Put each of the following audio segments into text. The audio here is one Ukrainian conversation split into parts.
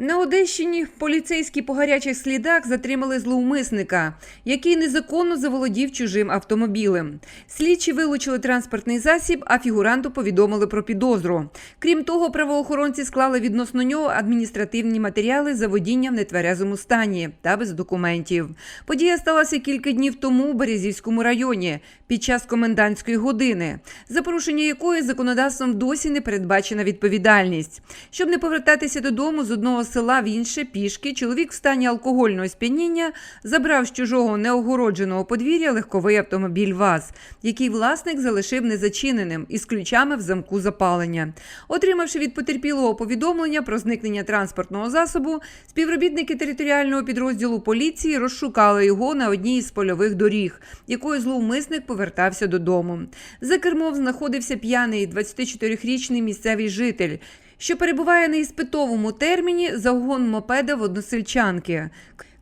На Одещині поліцейські по гарячих слідах затримали зловмисника, який незаконно заволодів чужим автомобілем. Слідчі вилучили транспортний засіб, а фігуранту повідомили про підозру. Крім того, правоохоронці склали відносно нього адміністративні матеріали за водіння в нетверезому стані та без документів. Подія сталася кілька днів тому у Березівському районі під час комендантської години, за порушення якої законодавством досі не передбачена відповідальність. Щоб не повертатися додому з одного села в інше пішки, чоловік в стані алкогольного сп'яніння забрав з чужого неогородженого подвір'я легковий автомобіль ВАЗ, який власник залишив незачиненим із ключами в замку запалення. Отримавши від потерпілого повідомлення про зникнення транспортного засобу, співробітники територіального підрозділу поліції розшукали його на одній із польових доріг, якою зловмисник повертався додому. За кермом знаходився п'яний 24-річний місцевий житель, що перебуває на іспитовому терміні за угон мопеда в односельчанки.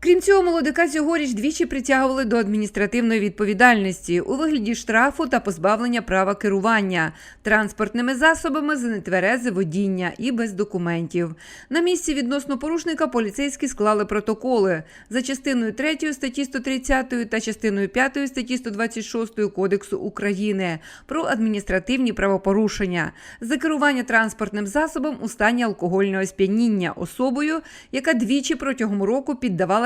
Крім цього, молодика цьогоріч двічі притягували до адміністративної відповідальності у вигляді штрафу та позбавлення права керування транспортними засобами за нетверезе водіння і без документів. На місці відносно порушника поліцейські склали протоколи за частиною 3 статті 130 та частиною 5 статті 126 Кодексу України про адміністративні правопорушення за керування транспортним засобом у стані алкогольного сп'яніння особою, яка двічі протягом року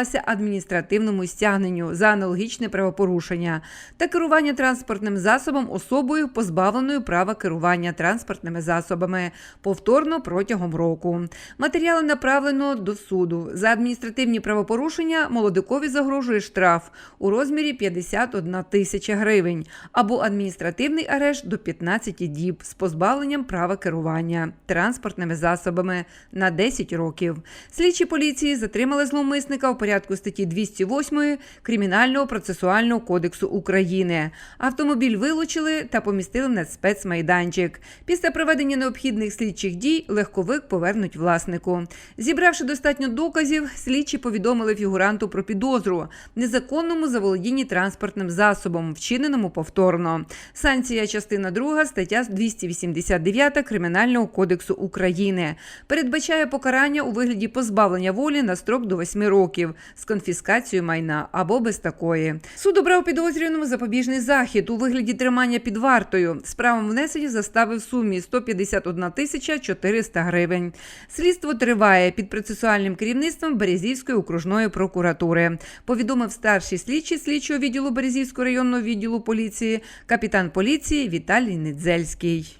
піддавалася адміністративному стягненню за аналогічне правопорушення та керування транспортним засобом особою, позбавленою права керування транспортними засобами повторно протягом року. Матеріали направлено до суду. За адміністративні правопорушення молодикові загрожує штраф у розмірі 51 тисяча гривень або адміністративний арешт до 15 діб з позбавленням права керування транспортними засобами на 10 років. Слідчі поліції затримали зловмисника у порядку статті 208 Кримінального процесуального кодексу України. Автомобіль вилучили та помістили на спецмайданчик. Після проведення необхідних слідчих дій легковик повернуть власнику. Зібравши достатньо доказів, слідчі повідомили фігуранту про підозру незаконному заволодінні транспортним засобом, вчиненому повторно. Санкція частина 2 стаття 289 Кримінального кодексу України передбачає покарання у вигляді позбавлення волі на строк до 8 років з конфіскацією майна або без такої. Суд обрав підозрюваному запобіжний захід у вигляді тримання під вартою. З правом внесення застави в сумі 151 тисяча 400 гривень. Слідство триває під процесуальним керівництвом Березівської окружної прокуратури. Повідомив старший слідчий слідчого відділу Березівського районного відділу поліції, капітан поліції Віталій Недзельський.